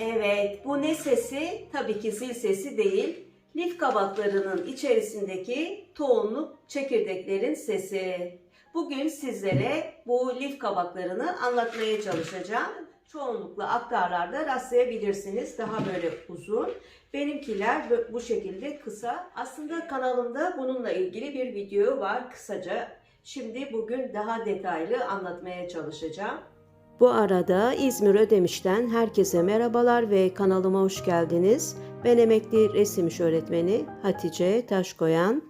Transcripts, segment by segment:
Evet, bu ne sesi? Tabii ki zil sesi değil. Lif kabaklarının içerisindeki tohumluk çekirdeklerin sesi. Bugün sizlere bu lif kabaklarını anlatmaya çalışacağım. Çoğunlukla aktarlarda rastlayabilirsiniz. Daha böyle uzun. Benimkiler bu şekilde kısa. Aslında kanalımda bununla ilgili bir video var kısaca. Şimdi bugün daha detaylı anlatmaya çalışacağım. Bu arada İzmir Ödemiş'ten herkese merhabalar ve kanalıma hoş geldiniz. Ben emekli resim iş öğretmeni Hatice Taşkoyan.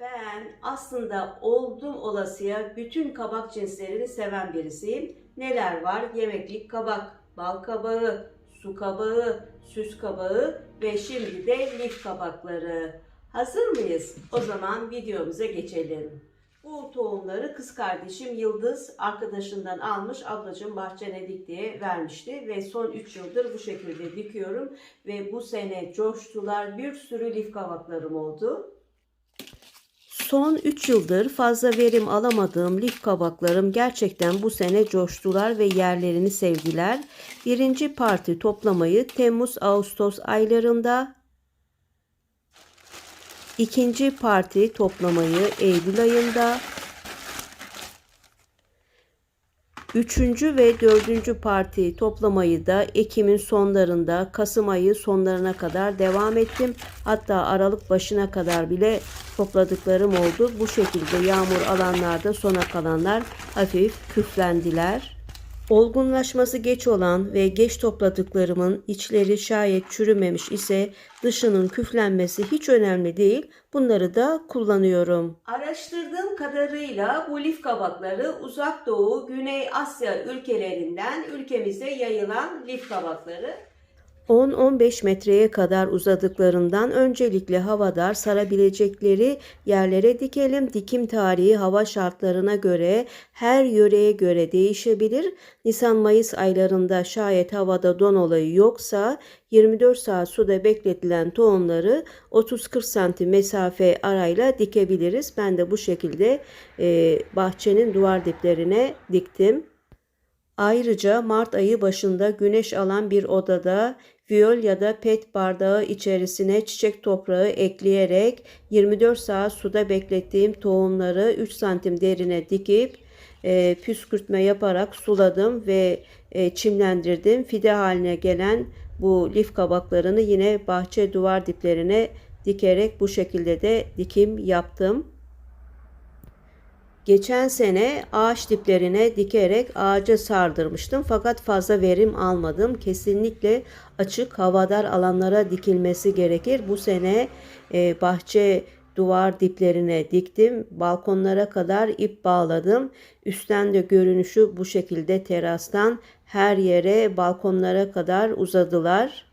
Ben aslında oldum olasıya bütün kabak cinslerini seven birisiyim. Neler var? Yemeklik kabak, bal kabağı, su kabağı, süs kabağı ve şimdi de lif kabakları. Hazır mıyız? O zaman videomuza geçelim. Bu tohumları kız kardeşim Yıldız arkadaşından almış. Ablacığım bahçene dik diye vermişti ve son 3 yıldır bu şekilde dikiyorum ve bu sene coştular. Bir sürü lif kabaklarım oldu. Son 3 yıldır fazla verim alamadığım lif kabaklarım gerçekten bu sene coştular ve yerlerini sevdiler. Birinci parti toplamayı Temmuz-Ağustos aylarında, ikinci parti toplamayı Eylül ayında, Üçüncü ve dördüncü parti toplamayı da Ekim'in sonlarında, Kasım ayı sonlarına kadar devam ettim. Hatta Aralık başına kadar bile topladıklarım oldu. Bu şekilde yağmur alanlarda sona kalanlar hafif küflendiler. Olgunlaşması geç olan ve geç topladıklarımın içleri şayet çürümemiş ise dışının küflenmesi hiç önemli değil. Bunları da kullanıyorum. Araştırdığım kadarıyla bu lif kabakları uzak doğu, Güney Asya ülkelerinden ülkemize yayılan lif kabakları. 10-15 metreye kadar uzadıklarından öncelikle havadar sarabilecekleri yerlere dikelim. Dikim tarihi hava şartlarına göre her yöreye göre değişebilir. Nisan-Mayıs aylarında şayet havada don olayı yoksa 24 saat suda bekletilen tohumları 30-40 santim mesafe arayla dikebiliriz. Ben de bu şekilde e, bahçenin duvar diplerine diktim. Ayrıca Mart ayı başında güneş alan bir odada viyol ya da pet bardağı içerisine çiçek toprağı ekleyerek 24 saat suda beklettiğim tohumları 3 santim derine dikip e, püskürtme yaparak suladım ve e, çimlendirdim. Fide haline gelen bu lif kabaklarını yine bahçe duvar diplerine dikerek bu şekilde de dikim yaptım. Geçen sene ağaç diplerine dikerek ağaca sardırmıştım fakat fazla verim almadım. Kesinlikle açık havadar alanlara dikilmesi gerekir. Bu sene e, bahçe duvar diplerine diktim. Balkonlara kadar ip bağladım. Üstten de görünüşü bu şekilde terastan her yere balkonlara kadar uzadılar.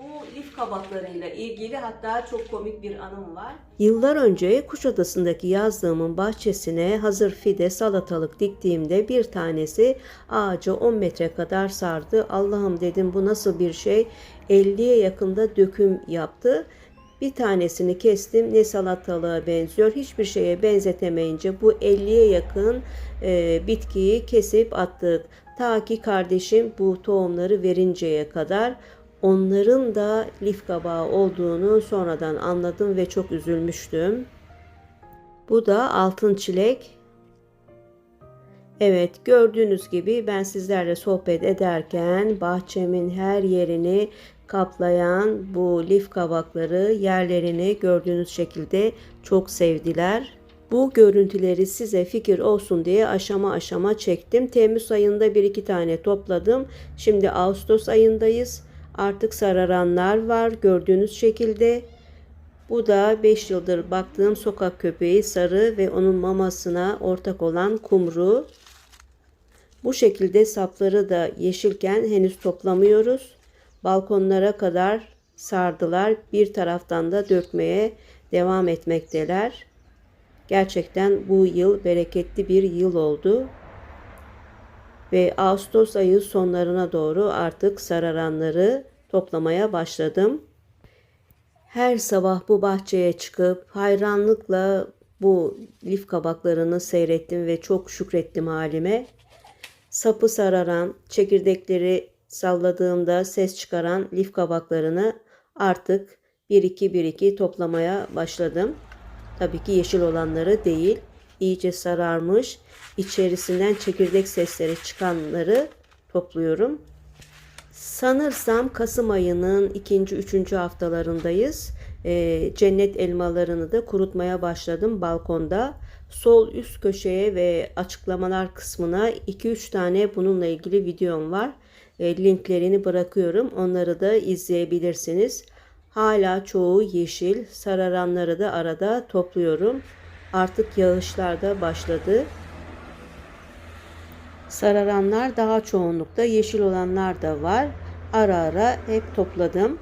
Bu lif kabaklarıyla ilgili hatta çok komik bir anım var. Yıllar önce Kuşadası'ndaki yazlığımın bahçesine hazır fide salatalık diktiğimde bir tanesi ağaca 10 metre kadar sardı. Allah'ım dedim bu nasıl bir şey? 50'ye yakında döküm yaptı. Bir tanesini kestim ne salatalığa benziyor hiçbir şeye benzetemeyince bu 50'ye yakın e, bitkiyi kesip attık. Ta ki kardeşim bu tohumları verinceye kadar onların da lif kabağı olduğunu sonradan anladım ve çok üzülmüştüm. Bu da altın çilek. Evet gördüğünüz gibi ben sizlerle sohbet ederken bahçemin her yerini kaplayan bu lif kabakları yerlerini gördüğünüz şekilde çok sevdiler. Bu görüntüleri size fikir olsun diye aşama aşama çektim. Temmuz ayında bir iki tane topladım. Şimdi Ağustos ayındayız. Artık sararanlar var gördüğünüz şekilde. Bu da 5 yıldır baktığım sokak köpeği sarı ve onun mamasına ortak olan kumru. Bu şekilde sapları da yeşilken henüz toplamıyoruz. Balkonlara kadar sardılar. Bir taraftan da dökmeye devam etmekteler. Gerçekten bu yıl bereketli bir yıl oldu. Ve Ağustos ayı sonlarına doğru artık sararanları toplamaya başladım. Her sabah bu bahçeye çıkıp hayranlıkla bu lif kabaklarını seyrettim ve çok şükrettim halime. sapı sararan, çekirdekleri salladığımda ses çıkaran lif kabaklarını artık 1-2-1-2 toplamaya başladım. Tabii ki yeşil olanları değil, iyice sararmış, içerisinden çekirdek sesleri çıkanları topluyorum. Sanırsam Kasım ayının ikinci, üçüncü haftalarındayız. Ee, cennet elmalarını da kurutmaya başladım balkonda. Sol üst köşeye ve açıklamalar kısmına 2-3 tane bununla ilgili videom var. Ee, linklerini bırakıyorum. Onları da izleyebilirsiniz. Hala çoğu yeşil, sararanları da arada topluyorum. Artık yağışlar da başladı. Sararanlar daha çoğunlukta, yeşil olanlar da var. Ara ara hep topladım.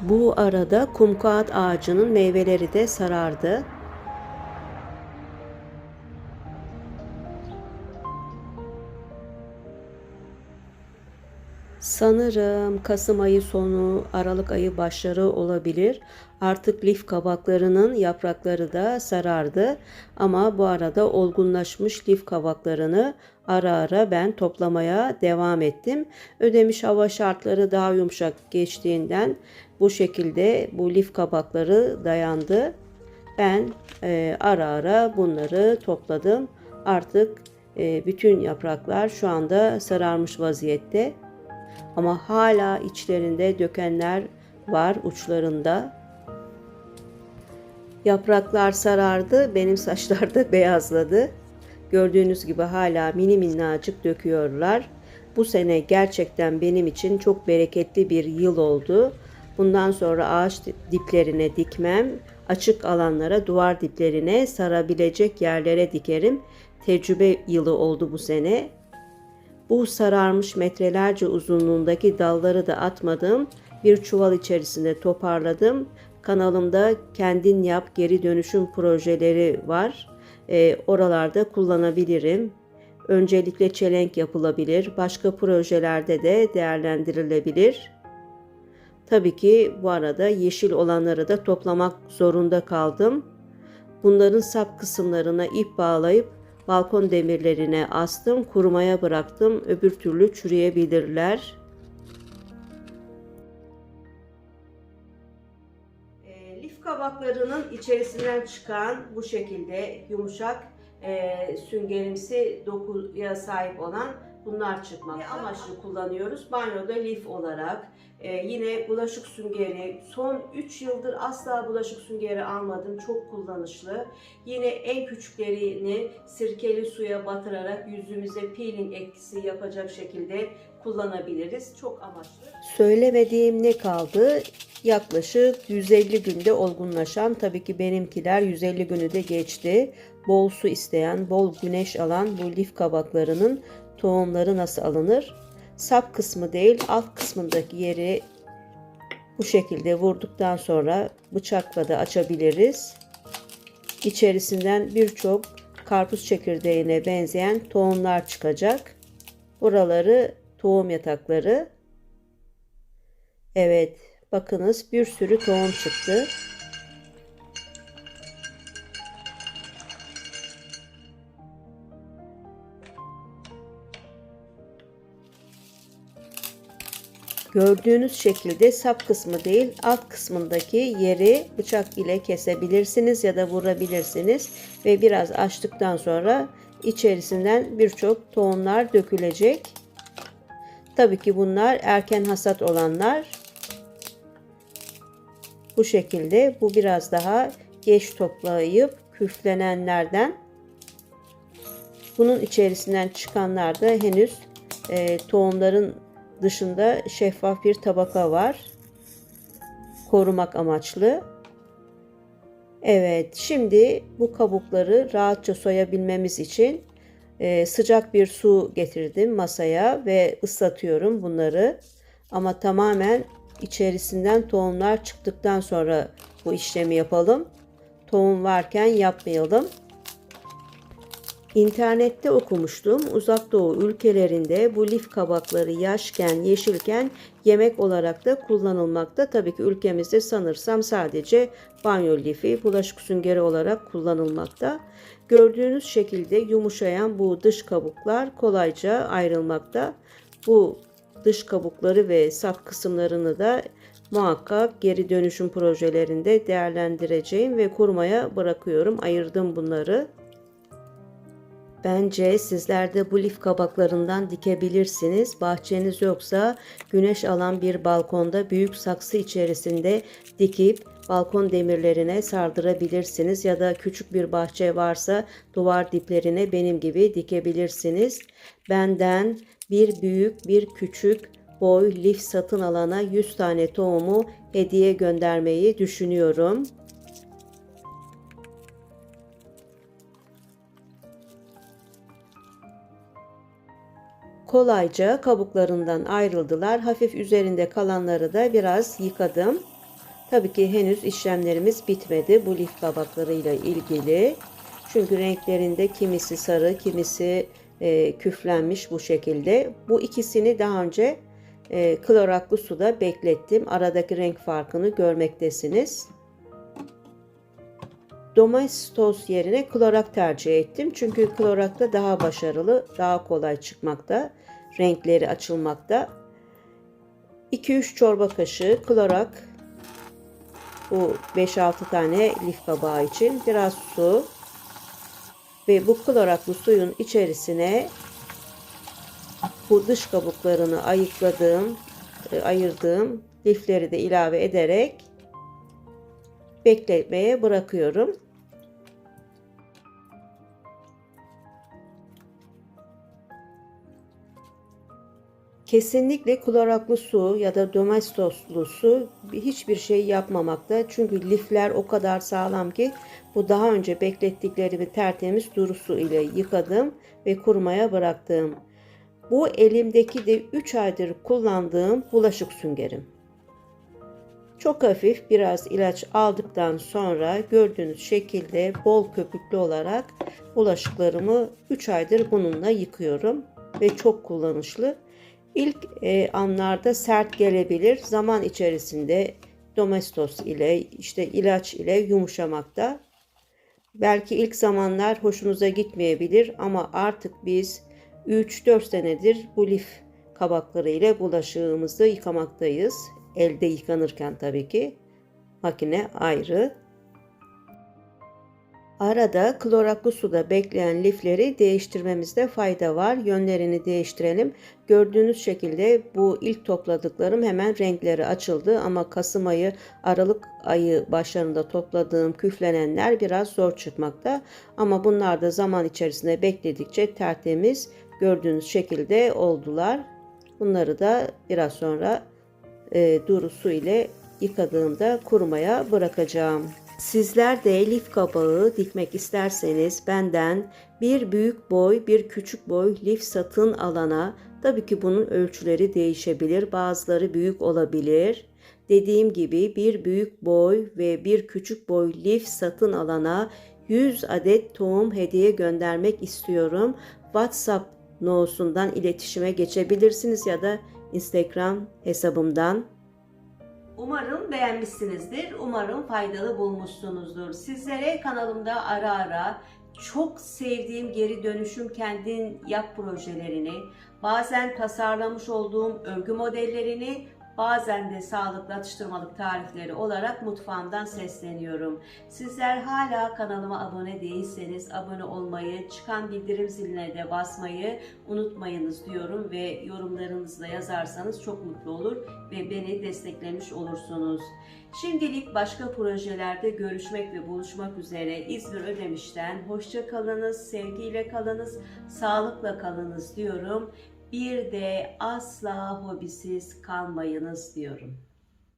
Bu arada kumkağıt ağacının meyveleri de sarardı. Sanırım Kasım ayı sonu, Aralık ayı başları olabilir. Artık lif kabaklarının yaprakları da sarardı. Ama bu arada olgunlaşmış lif kabaklarını ara ara ben toplamaya devam ettim. Ödemiş hava şartları daha yumuşak geçtiğinden bu şekilde bu lif kabakları dayandı. Ben e, ara ara bunları topladım. Artık e, bütün yapraklar şu anda sararmış vaziyette. Ama hala içlerinde dökenler var uçlarında. Yapraklar sarardı, benim saçlar da beyazladı. Gördüğünüz gibi hala mini minnacık döküyorlar. Bu sene gerçekten benim için çok bereketli bir yıl oldu. Bundan sonra ağaç diplerine dikmem, açık alanlara, duvar diplerine sarabilecek yerlere dikerim. Tecrübe yılı oldu bu sene. Bu sararmış metrelerce uzunluğundaki dalları da atmadım. Bir çuval içerisinde toparladım. Kanalımda kendin yap geri dönüşüm projeleri var. E, oralarda kullanabilirim. Öncelikle çelenk yapılabilir. Başka projelerde de değerlendirilebilir. Tabii ki bu arada yeşil olanları da toplamak zorunda kaldım. Bunların sap kısımlarına ip bağlayıp balkon demirlerine astım, kurumaya bıraktım. Öbür türlü çürüyebilirler. E, lif kabaklarının içerisinden çıkan bu şekilde yumuşak e, süngerimsi dokuya sahip olan bunlar çıkmak amaçlı kullanıyoruz. Banyoda lif olarak e, yine bulaşık süngeri son 3 yıldır asla bulaşık süngeri almadım. Çok kullanışlı. Yine en küçüklerini sirkeli suya batırarak yüzümüze peeling etkisi yapacak şekilde kullanabiliriz. Çok amaçlı. Söylemediğim ne kaldı? Yaklaşık 150 günde olgunlaşan tabii ki benimkiler 150 günü de geçti. Bol su isteyen, bol güneş alan bu lif kabaklarının tohumları nasıl alınır? Sap kısmı değil alt kısmındaki yeri bu şekilde vurduktan sonra bıçakla da açabiliriz. İçerisinden birçok karpuz çekirdeğine benzeyen tohumlar çıkacak. Buraları tohum yatakları. Evet bakınız bir sürü tohum çıktı. Gördüğünüz şekilde sap kısmı değil alt kısmındaki yeri bıçak ile kesebilirsiniz ya da vurabilirsiniz ve biraz açtıktan sonra içerisinden birçok tohumlar dökülecek. Tabii ki bunlar erken hasat olanlar. Bu şekilde bu biraz daha geç toplayıp küflenenlerden. Bunun içerisinden çıkanlar da henüz e, tohumların dışında şeffaf bir tabaka var. Korumak amaçlı. Evet, şimdi bu kabukları rahatça soyabilmemiz için e, sıcak bir su getirdim masaya ve ıslatıyorum bunları. Ama tamamen içerisinden tohumlar çıktıktan sonra bu işlemi yapalım. Tohum varken yapmayalım. İnternette okumuştum. Uzak Doğu ülkelerinde bu lif kabakları yaşken, yeşilken yemek olarak da kullanılmakta. Tabii ki ülkemizde sanırsam sadece banyo lifi, bulaşık süngeri olarak kullanılmakta. Gördüğünüz şekilde yumuşayan bu dış kabuklar kolayca ayrılmakta. Bu dış kabukları ve sap kısımlarını da muhakkak geri dönüşüm projelerinde değerlendireceğim ve kurumaya bırakıyorum. Ayırdım bunları. Bence sizler de bu lif kabaklarından dikebilirsiniz. Bahçeniz yoksa güneş alan bir balkonda büyük saksı içerisinde dikip balkon demirlerine sardırabilirsiniz ya da küçük bir bahçe varsa duvar diplerine benim gibi dikebilirsiniz. Benden bir büyük bir küçük boy lif satın alana 100 tane tohumu hediye göndermeyi düşünüyorum. Kolayca kabuklarından ayrıldılar. Hafif üzerinde kalanları da biraz yıkadım. Tabii ki henüz işlemlerimiz bitmedi bu lif kabaklarıyla ilgili. Çünkü renklerinde kimisi sarı, kimisi e, küflenmiş bu şekilde. Bu ikisini daha önce e, kloraklı suda beklettim. Aradaki renk farkını görmektesiniz. Domestos yerine klorak tercih ettim. Çünkü klorakta daha başarılı, daha kolay çıkmakta. Renkleri açılmakta. 2-3 çorba kaşığı klorak bu 5-6 tane lif kabağı için biraz su ve bu kloraklı suyun içerisine bu dış kabuklarını ayıkladığım, e, ayırdığım lifleri de ilave ederek bekletmeye bırakıyorum. Kesinlikle kloraklı su ya da domestoslu su hiçbir şey yapmamakta. Çünkü lifler o kadar sağlam ki bu daha önce beklettiklerimi tertemiz duru su ile yıkadım ve kurumaya bıraktım. Bu elimdeki de 3 aydır kullandığım bulaşık süngerim. Çok hafif biraz ilaç aldıktan sonra gördüğünüz şekilde bol köpüklü olarak bulaşıklarımı 3 aydır bununla yıkıyorum ve çok kullanışlı. İlk e, anlarda sert gelebilir. Zaman içerisinde domestos ile işte ilaç ile yumuşamakta. Belki ilk zamanlar hoşunuza gitmeyebilir ama artık biz 3-4 senedir bu lif kabakları ile bulaşığımızı yıkamaktayız. Elde yıkanırken tabii ki. Makine ayrı. Arada kloraklı suda bekleyen lifleri değiştirmemizde fayda var. Yönlerini değiştirelim. Gördüğünüz şekilde bu ilk topladıklarım hemen renkleri açıldı ama Kasım ayı Aralık ayı başlarında topladığım küflenenler biraz zor çıkmakta. Ama bunlar da zaman içerisinde bekledikçe tertemiz gördüğünüz şekilde oldular. Bunları da biraz sonra e, duru su ile yıkadığımda kurumaya bırakacağım. Sizler de lif kabağı dikmek isterseniz benden bir büyük boy bir küçük boy lif satın alana tabii ki bunun ölçüleri değişebilir. Bazıları büyük olabilir. Dediğim gibi bir büyük boy ve bir küçük boy lif satın alana 100 adet tohum hediye göndermek istiyorum. WhatsApp no'sundan iletişime geçebilirsiniz ya da Instagram hesabımdan. Umarım beğenmişsinizdir. Umarım faydalı bulmuşsunuzdur. Sizlere kanalımda ara ara çok sevdiğim geri dönüşüm kendin yap projelerini, bazen tasarlamış olduğum örgü modellerini, bazen de sağlıklı atıştırmalık tarifleri olarak mutfağımdan sesleniyorum. Sizler hala kanalıma abone değilseniz abone olmayı, çıkan bildirim ziline de basmayı unutmayınız diyorum ve yorumlarınızı da yazarsanız çok mutlu olur ve beni desteklemiş olursunuz. Şimdilik başka projelerde görüşmek ve buluşmak üzere İzmir Ödemiş'ten hoşça kalınız, sevgiyle kalınız, sağlıkla kalınız diyorum. Bir de asla hobisiz kalmayınız diyorum.